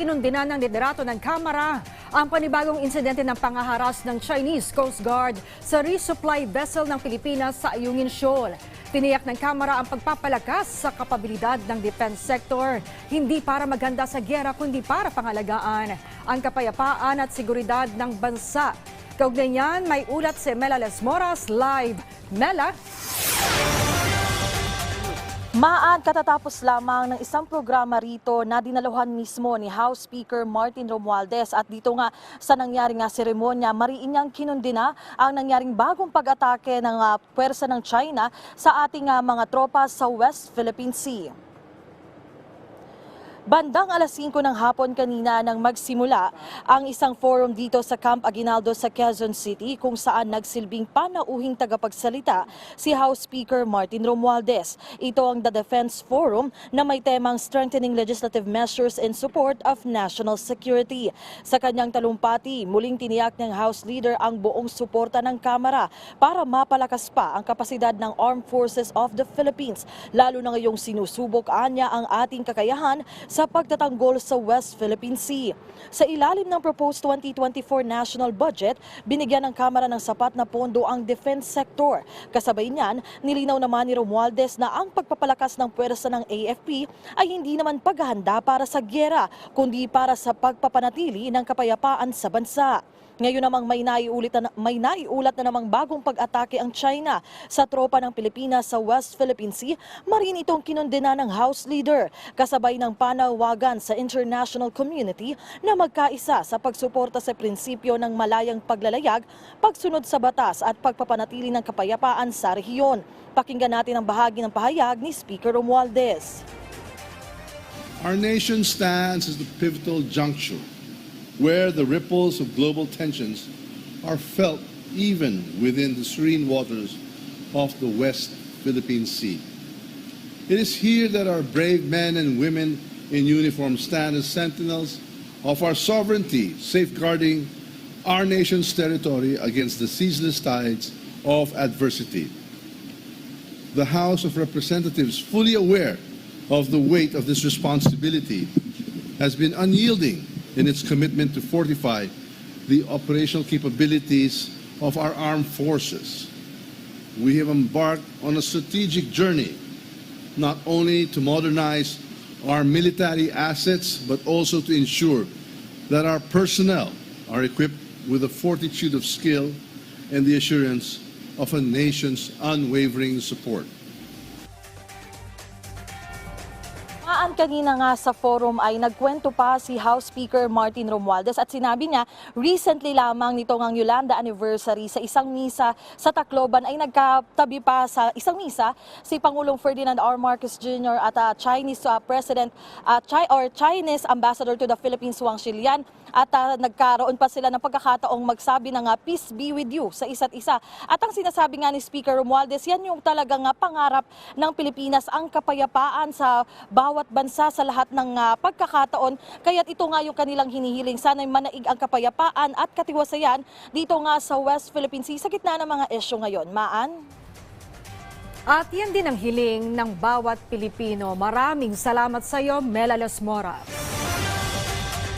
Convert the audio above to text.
Kinundina ng liderato ng Kamara ang panibagong insidente ng pangaharas ng Chinese Coast Guard sa resupply vessel ng Pilipinas sa Ayungin Shoal. Tiniyak ng Kamara ang pagpapalakas sa kapabilidad ng defense sector, hindi para maganda sa gyera kundi para pangalagaan ang kapayapaan at seguridad ng bansa. Kaugnay niyan, may ulat si Mela Lesmoras live. Mela? Maan katatapos lamang ng isang programa rito na dinaluhan mismo ni House Speaker Martin Romualdez at dito nga sa nangyari nga seremonya, mariin niyang kinundina ang nangyaring bagong pag-atake ng ah, puwersa ng China sa ating ah, mga tropa sa West Philippine Sea. Bandang alas 5 ng hapon kanina nang magsimula ang isang forum dito sa Camp Aguinaldo sa Quezon City kung saan nagsilbing panauhing tagapagsalita si House Speaker Martin Romualdez. Ito ang The Defense Forum na may temang Strengthening Legislative Measures in Support of National Security. Sa kanyang talumpati, muling tiniyak ng House Leader ang buong suporta ng Kamara para mapalakas pa ang kapasidad ng Armed Forces of the Philippines, lalo na ngayong sinusubok anya ang ating kakayahan sa pagtatanggol sa West Philippine Sea. Sa ilalim ng proposed 2024 national budget, binigyan ng Kamara ng sapat na pondo ang defense sector. Kasabay niyan, nilinaw naman ni Romualdez na ang pagpapalakas ng puwersa ng AFP ay hindi naman paghahanda para sa gyera, kundi para sa pagpapanatili ng kapayapaan sa bansa. Ngayon namang may naiulit na, may naiulat na namang bagong pag-atake ang China sa tropa ng Pilipinas sa West Philippine Sea, marin itong kinundina ng House Leader, kasabay ng panawagan sa international community na magkaisa sa pagsuporta sa prinsipyo ng malayang paglalayag, pagsunod sa batas at pagpapanatili ng kapayapaan sa rehiyon. Pakinggan natin ang bahagi ng pahayag ni Speaker Romualdez. Our nation stands at the pivotal juncture where the ripples of global tensions are felt even within the serene waters of the West Philippine Sea. It is here that our brave men and women in uniform stand as sentinels of our sovereignty, safeguarding our nation's territory against the ceaseless tides of adversity. The House of Representatives, fully aware of the weight of this responsibility, has been unyielding in its commitment to fortify the operational capabilities of our armed forces. We have embarked on a strategic journey not only to modernize our military assets, but also to ensure that our personnel are equipped with the fortitude of skill and the assurance of a nation's unwavering support. Maan kanina nga sa forum ay nagkwento pa si House Speaker Martin Romualdez at sinabi niya recently lamang nito ngang Yolanda anniversary sa isang misa sa Tacloban ay nagkatabi pa sa isang misa si Pangulong Ferdinand R. Marcos Jr. at ah, Chinese ah, President ah, Chi- or Chinese Ambassador to the Philippines Wang Xilian at ah, nagkaroon pa sila ng pagkakataong magsabi ng ah, peace be with you sa isa't isa. At ang sinasabi nga ni Speaker Romualdez, yan yung talagang ah, pangarap ng Pilipinas ang kapayapaan sa bawat bansa sa lahat ng ah, pagkakataon. Kaya't ito nga yung kanilang hinihiling. Sana'y manaig ang kapayapaan at katiwasayan dito nga sa West Philippine Sea sa gitna ng mga esyo ngayon. Maan? At yan din ang hiling ng bawat Pilipino. Maraming salamat sa iyo, Mela Lesmoras.